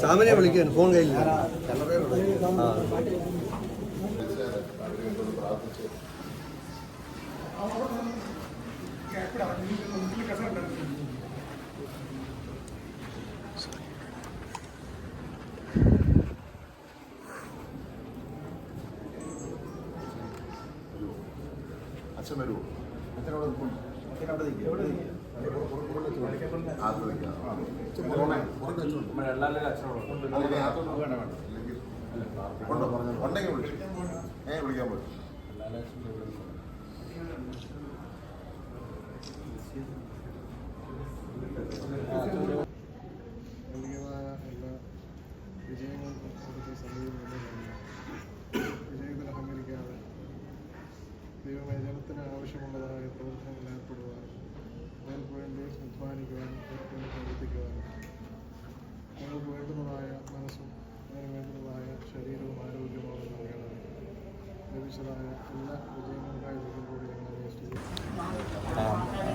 സാമിനെ വിളിക്കാൻ ഫോൺ കയ്യില്ല ആ അച്ഛൻ വരുമോ അച്ഛനവിടെ നിൽക്കും അച്ഛനവിടെ നിൽക്കും എവിടെ ഉണ്ടെങ്കിൽ വിളിക്കാം ഏ വിളിക്കാൻ പറ്റും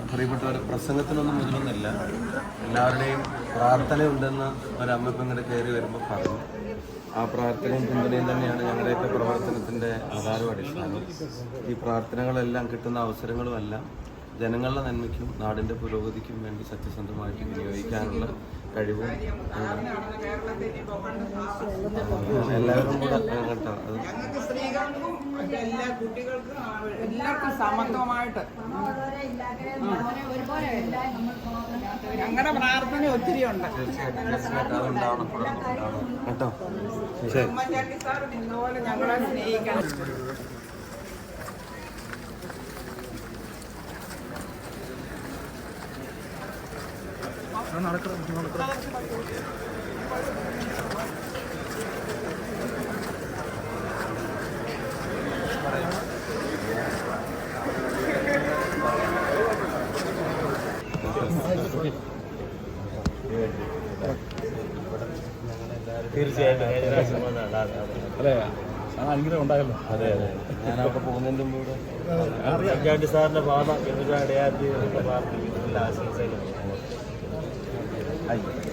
പ്രിയപ്പെട്ടവർ പ്രസംഗത്തിനൊന്നും മുതലൊന്നുമില്ല എല്ലാവരുടെയും പ്രാർത്ഥനയുണ്ടെന്ന് ഒരമ്മ ഇങ്ങോട്ട് കയറി വരുമ്പോൾ പറഞ്ഞു. ആ പ്രാർത്ഥനയും പിന്തുണയും തന്നെയാണ് ഞങ്ങളുടെയൊക്കെ പ്രവർത്തനത്തിന്റെ ആധാരവും അടിസ്ഥാനം ഈ പ്രാർത്ഥനകളെല്ലാം കിട്ടുന്ന അവസരങ്ങളുമെല്ലാം ജനങ്ങളുടെ നന്മയ്ക്കും നാടിന്റെ പുരോഗതിക്കും വേണ്ടി സത്യസന്ധമായിട്ട് വിനിയോഗിക്കാനുള്ള കഴിവും. എല്ലാവരും കൂടെ കേട്ടോ. അത് ഞങ്ങൾക്ക് സ്ത്രീകൾക്കും എല്ലാ കുട്ടികൾക്കും എല്ലാവർക്കും സമത്വമായിട്ട്. ഞങ്ങളുടെ പ്രാർത്ഥന ഒത്തിരി ഉണ്ട്. കേട്ടോ? ഉമ്മൻചാണ്ടി സാർ ഇതുപോലെ ഞങ്ങളെ സ്നേഹിക്കണം. അതെ അനുഗ്രഹം ഉണ്ടായല്ലോ അതെ അതെ ഞാനവിടെ പോകുന്നതിന്റെ മുമ്പ് അറിയാം സാറിന്റെ പാത ഇടയാറ്റി പാർട്ടി എല്ലാ ആശംസകളും ಆಗಿದೆ